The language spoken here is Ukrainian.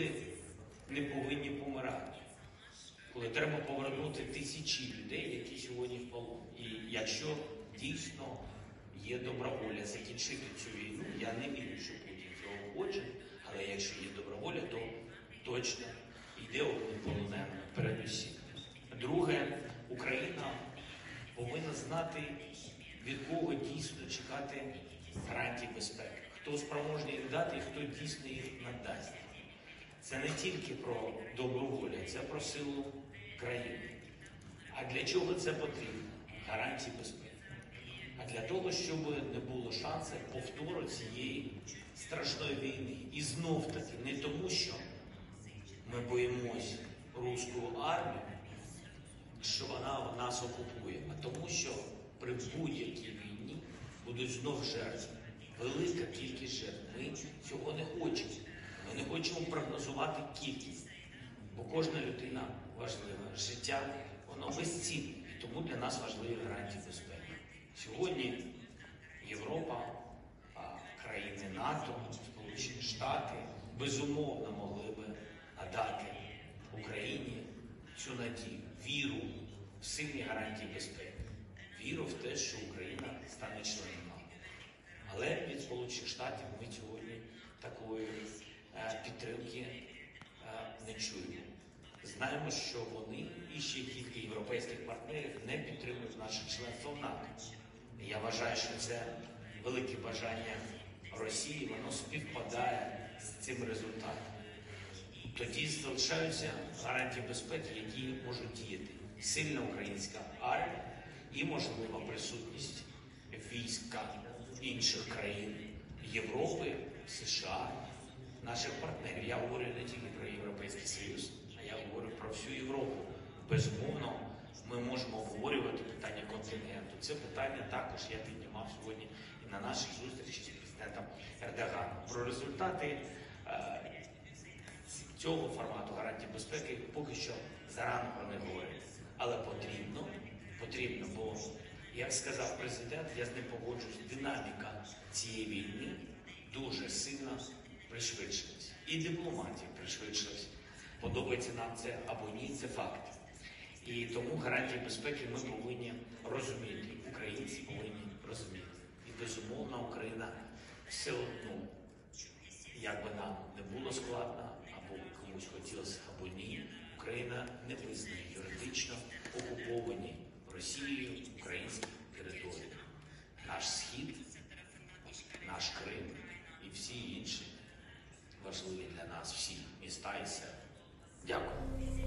люди не повинні помирати. Коли треба повернути тисячі людей, які сьогодні в полон. І якщо дійсно є добра воля закінчити цю війну, я не вірю, що Путін цього хоче, але якщо є добра воля, то точно йде один полонений передусім. Друге, Україна повинна знати, від кого дійсно чекати гарантій безпеки, хто спроможний їх дати і хто дійсно їх надасть. Це не тільки про добру це про силу країни. А для чого це потрібно? Гарантії безпеки. А для того, щоб не було шансу повтору цієї страшної війни. І знов таки не тому, що ми боїмося руську армію, що вона нас окупує, а тому, що при будь-якій війні будуть знов жертви. Велика кількість жертв. Ми цього не хочемо. Хочемо прогнозувати кількість, бо кожна людина важлива. Життя воно безцінне, і тому для нас важливі гарантії безпеки. Сьогодні Європа, країни НАТО, Сполучені Штати безумовно могли би надати Україні цю надію, віру в сильні гарантії безпеки, віру в те, що Україна стане членом. Але від Сполучених Штатів ми такої е, не чуємо. Знаємо, що вони і ще кілька європейських партнерів не підтримують наше членство в НАТО. Я вважаю, що це велике бажання Росії, воно співпадає з цим результатом. Тоді залишаються гарантії безпеки, які можуть діяти. Сильна українська армія і можлива присутність війська інших країн Європи, США, наших партнерів. Я говорю не тільки про Європейський Союз, а я говорю про всю Європу. Безумовно, ми можемо обговорювати питання континенту. Це питання також я піднімав сьогодні і на нашій зустрічі з президентом Ердоганом. Про результати е, цього формату гарантії безпеки поки що зарано про них говорити. Але потрібно, потрібно, бо, як сказав президент, я з ним погоджуюсь, динаміка цієї війни дуже пришвидшилась. І дипломатія пришвидшилась. Подобається нам це або ні, це факт. І тому гарантії безпеки ми повинні розуміти. Українці повинні розуміти. І безумовно Україна все одно як би нам не було складно, або комусь хотілося, або ні, Україна не визнає юридично окуповані Росією українські території. Наш схід, наш Крим і всі села. Дякую.